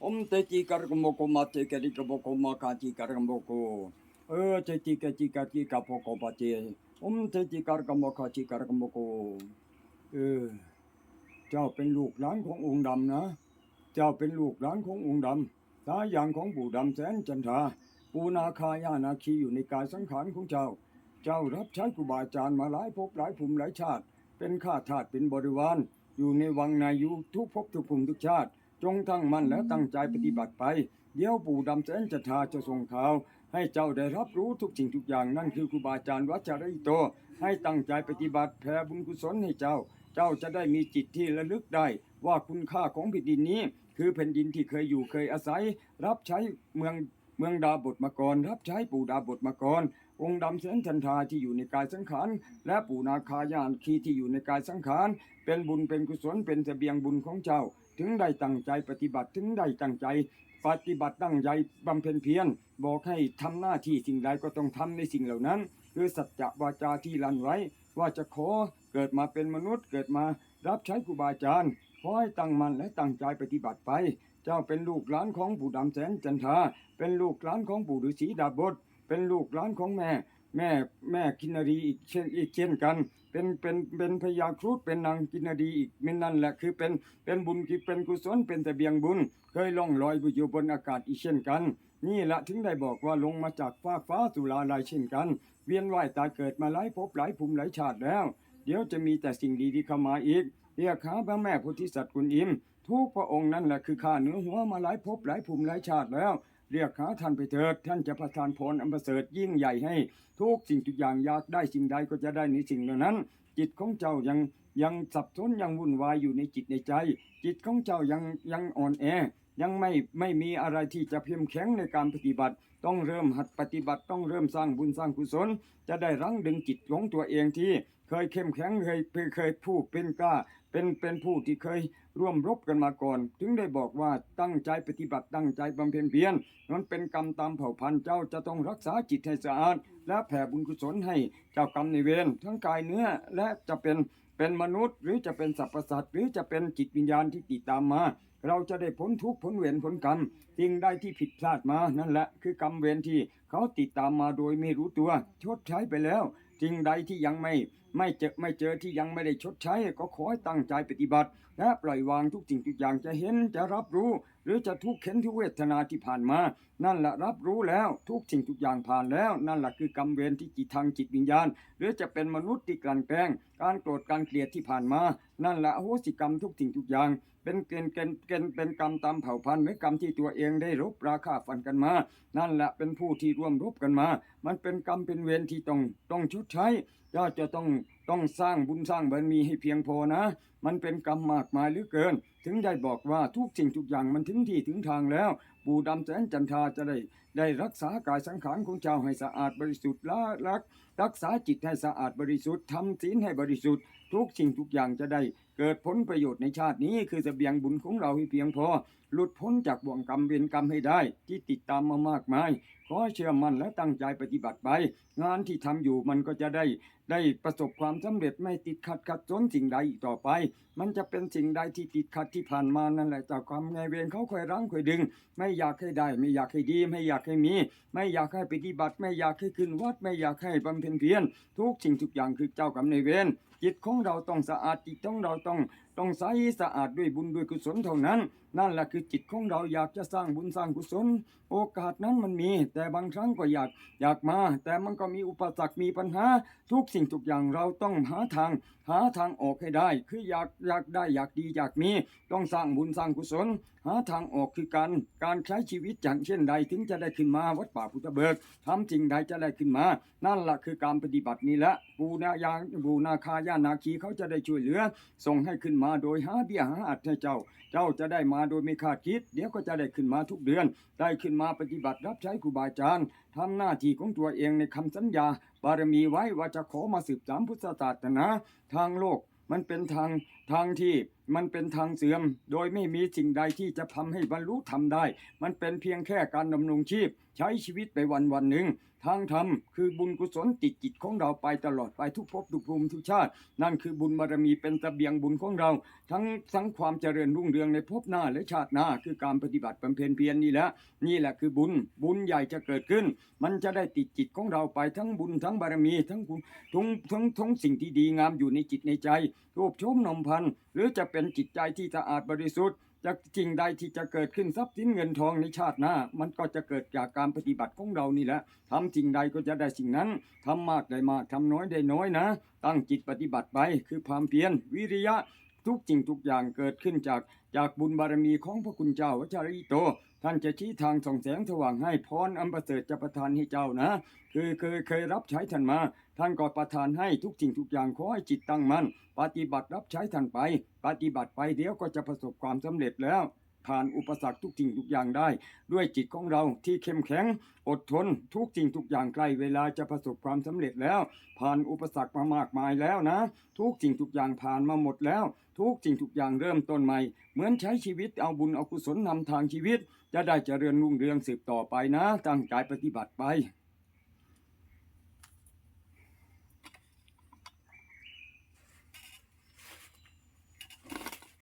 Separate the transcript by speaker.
Speaker 1: Om te ti kargamoko ma te kari kaboko ma ka ti kargamoko. E te ti ka ti ka ti ka poko pa te. Om te ti kargamoko ti kargamoko. เออเจ้าเป็นลูกหลานขององค์ดำนะ เจ้าเป็นลูกหลานขององค์ดำสายอย่างของปู่ดำแสนจันทราปูนาคายานาคีอยู่ในกายสังขารของเจ้า เจ้ารับใช้ครูบาอาจารย์มาหลายภพหลายภูมิหลายชาติ เป็นข้าทาสเป็นบริวาร อยู่ในวังนายุทุกภพทุกภูมิทุกชาติ จงตั้งมั่นและตั้งใจปฏิบัติไป เดี๋ยวปู่ดำแสนจันทาจะส่งข่าว ให้เจ้าได้รับรู้ทุกสิ่งทุกอย่างนั่นคือครูบาอาจารย์วัชริโต ให้ตั้งใจปฏิบัติแผ่บุญกุศลให้เจ้า เจ้าจะได้มีจิตที่ระลึกได้ ว่าคุณค่าของแผ่นดินนี้ คือแผ่นดินที่เคยอยู่เคยอาศัย รับใช้เมืองเมืองดาบทมาก่อนรับใช้ปู่ดาบทมาก่อนองค์ดำแสนจันทาที่อยู่ในกายสังขารและปู่นาคายานคีที่อยู่ในกายสังขารเป็นบุญเป็นกุศลเป็นเสบียงบุญของเจ้า ถึงได้ตั้งใจปฏิบัติถึงได้ตั้งใจ ปฏิบัติตั้งใจบำเพ็ญเพียรบอกให้ทำหน้าที่สิ่งใดก็ต้องทำในสิ่งเหล่านั้น คือสัจจะวาจาที่ลันไว้ ว่าจะขอเกิดมาเป็นมนุษย์เกิดมารับใช้ครูบาอาจารย์ขอให้ตั้งมั่นและตั้งใจปฏิบัติไป เจ้าเป็นลูกหลานของปู่ดำแสนจันทาเป็นลูกหลานของปู่ฤาษีดาบดเป็นลูกหลานของแม่ แม่แม่กินนารีอีกเช่นอีกเช่นกัน เป็นเป็นเป็นพญาครุฑเป็นนางกินนารีอีกเป็นนั่นแหละคือเป็นเป็นบุญที่เป็นกุศลเป็นแต่เบียงบุญ เคยล่องลอยอยู่บนอากาศอีกเช่นกัน นี่แหละถึงได้บอกว่าลงมาจากฟ้าฟ้าสุราลายเช่นกัน เวียนว่ายตายเกิดมาหลายภพหลายภูมิหลายชาติแล้ว เดี๋ยวจะมีแต่สิ่งดีๆเข้ามาอีกเรียกหาพระแม่โพุทธิสัตว์กุลอิมทุกพระองค์นั่นแหละคือข้าเนื้อหัวมาหลายภพหลายภูมิหลายชาติแล้ว เรียกหาท่านไปเถิด ท่านจะประทานพรอันประเสริฐยิ่งใหญ่ให้ ทุกสิ่งทุกอย่างอยากได้สิ่งใดก็จะได้ในสิ่งเหล่านั้น จิตของเจ้ายังยังสับสนยังวุ่นวายอยู่ในจิตในใจ จิตของเจ้ายังยังอ่อนแอ ยังไม่ไม่มีอะไรที่จะเพียมแข็งในการปฏิบัติ ต้องเริ่มหัดปฏิบัติต้องเริ่มสร้างบุญสร้างกุศล จะได้รั้งดึงจิตของตัวเองที่เคยเข้มแข็งเคยเคยผู้เป็นกล้า เป็นเป็นผู้ที่เคยร่วมรบกันมาก่อน ถึงได้บอกว่าตั้งใจปฏิบัติตั้งใจบำเพ็ญเพียรมันเป็นกรรมตามเผ่าพันธุ์เจ้าจะต้องรักษาจิตให้สะอาดและแผ่บุญกุศลให้เจ้ากรรมในเวรทั้งกายเนื้อและจะเป็นเป็นมนุษย์หรือจะเป็นสรรพสัตว์หรือจะเป็นจิตวิญญาณที่ติดตามมา เราจะได้พ้นทุกข์พ้นเวรพ้นกรรมสิ่งใดที่ผิดพลาดมานั่นแหละ คือกรรมเวรที่เขาติดตามมาโดยไม่รู้ตัวชดใช้ไปแล้วสิ่งใดที่ยังไม่ไม่เจอไม่เจอที่ยังไม่ได้ชดใช้ ก็ขอให้ตั้งใจปฏิบัติ และปล่อยวางทุกสิ่งทุกอย่างจะเห็นจะรับรู้ หรือจะทุกข์เข็นทุกเวทนาที่ผ่านมา นั่นแหละรับรู้แล้วทุกสิ่งทุกอย่างผ่านแล้ว นั่นแหละคือกรรมเวรที่จิตทางจิตวิญญาณ หรือจะเป็นมนุษย์ที่กลั่นแกล้งการโกรธการเกลียดที่ผ่านมา นั่นแหละโหสิกรรมทุกสิ่งทุกอย่าง เป็นเกณฑ์เกณฑ์เกณฑ์เป็นกรรมตามเผ่าพันธุ์หรือกรรมที่ตัวเองได้รบราฆ่าฟันกันมา นั่นแหละเป็นผู้ที่ร่วมรบกันมา มันเป็นกรรมเป็นเวรที่ต้องต้องชดใช้เจ้าจะต้องต้องสร้างบุญสร้างบารมีให้เพียงพอนะ มันเป็นกรรมมากมายเหลือเกิน ถึงได้บอกว่าทุกสิ่งทุกอย่างมันถึงที่ถึงทางแล้ว ปู่ดำแสนจันทาจะได้ ได้รักษากายสังขารของเจ้าให้สะอาดบริสุทธิ์ละรัก รักษาจิตให้สะอาดบริสุทธิ์ทำศีลให้บริสุทธิ์ ทุกสิ่งทุกอย่างจะได้ เกิดผลประโยชน์ในชาตินี้ คือเสบียงบุญของเราให้เพียงพอ หลุดพ้นจากบ่วงกรรมเวรกรรมให้ได้ ที่ติดตามมามากมาย ขอเชื่อมั่นและตั้งใจปฏิบัติไป งานที่ทำอยู่มันก็จะได้ ได้ประสบความสำเร็จไม่ติดขัดขัดจนสิ่งใดอีกต่อไป มันจะเป็นสิ่งใดที่ติดขัดที่ผ่านมานั่นแหละจากความไงเวรเขาคอยรั้งคอยดึง ไม่อยากให้ได้ ไม่อยากให้ดีไม่อยากให้มี ไม่อยากให้ปฏิบัติ ไม่อยากให้ขึ้นวัดไม่อยากให้บำเพ็ญเพียรทุกสิ่งทุกอย่างคือเจ้ากรรมในเวรจิตของเราต้องสะอาดจิตของเราต้องต้องใสสะอาดด้วยบุญด้วยกุศลเท่านั้นนั่นแหละคือจิตของเราอยากจะสร้างบุญสร้างกุศล โอกาสนั้นมันมี แต่บางครั้งก็อยากอยากมา แต่มันก็มีอุปสรรคมีปัญหา ทุกสิ่งทุกอย่างเราต้องหาทาง หาทางออกให้ได้ คืออยากอยากได้อยากดีอยากมี ต้องสร้างบุญสร้างกุศล หาทางออกคือการการใช้ชีวิตอย่างเช่นใดถึงจะได้ขึ้นมาวัดป่าพุทธเบิกทำสิ่งใดจะได้ขึ้นมา นั่นแหละคือการปฏิบัตินี้แหละปูนายาบูนาคายานาคีเขาจะได้ช่วยเหลือ ส่งให้ขึ้นมาโดยหาเบี้ยหาอัดให้เจ้า เจ้าจะได้มาโดยไม่คาดคิด เดี๋ยวก็จะได้ขึ้นมาทุกเดือน ได้ขึ้นมาปฏิบัติรับใช้ครูบาอาจารย์ทำหน้าที่ของตัวเองในคำสัญญา บารมีไว้ว่าจะขอมาสืบสานพุทธศาสนาทางโลก มันเป็นทางทางที่ มันเป็นทางเสื่อม โดยไม่มีสิ่งใดที่จะทำให้บรรลุธรรมได้ มันเป็นเพียงแค่การดำรงชีพ ใช้ชีวิตไปวันวันหนึ่ง ทางธรรมคือบุญกุศลติดจิตของเราไปตลอดไปทุกภพทุกภูมิทุกชาติ นั่นคือบุญบารมีเป็นเสบียงบุญของเรา ทั้งทั้งความเจริญรุ่งเรืองในภพหน้าและชาติหน้าคือการปฏิบัติบำเพ็ญเพียรนี่แหละนี่แหละคือบุญบุญใหญ่จะเกิดขึ้น มันจะได้ติดจิตของเราไปทั้งบุญทั้งบารมีทั้งบุญทั้งทั้งทั้งสิ่งที่ดีงามอยู่ในจิตในใจรูปชมนมพันธ์หรือจะเป็น็นจิตใจที่สะอาดบริสุทธิ์จากสิ่งใดที่จะเกิดขึ้นทรัพย์สินเงินทองในชาติหน้า มันก็จะเกิดจากการปฏิบัติของเรานี่แหละทำสิ่งใดก็จะได้สิ่งนั้นทำมากได้มากทำน้อยได้น้อยนะ ตั้งจิตปฏิบัติไปคือความเพียรวิริยะ ทุกจริงทุกอย่างเกิดขึ้นจากจากบุญบารมีของพระคุณเจ้าวัชริโต ท่านจะชี้ทางส่องแสงสว่างให้พรอันประเสริฐจะประทานให้เจ้านะ คือเคยเคยรับใช้ท่านมา ท่านก็ประทานให้ทุกสิ่งทุกอย่างขอให้จิตตั้งมั่นปฏิบัติรับใช้ท่านไป ปฏิบัติไปเดี๋ยวก็จะประสบความสำเร็จแล้ว ผ่านอุปสรรคทุกสิ่งทุกอย่างได้ ด้วยจิตของเราที่เข้มแข็ง อดทนทุกสิ่งทุกอย่างใกล้เวลาจะประสบความสำเร็จแล้ว ผ่านอุปสรรคมามากมายแล้วนะ ทุกสิ่งทุกอย่างผ่านมาหมดแล้ว ทุกสิ่งทุกอย่างเริ่มต้นใหม่ เหมือนใช้ชีวิตเอาบุญเอากุศลนำทางชีวิต จะได้เจริญรุ่งเรืองสืบต่อไปนะตั้งใจปฏิบัติไป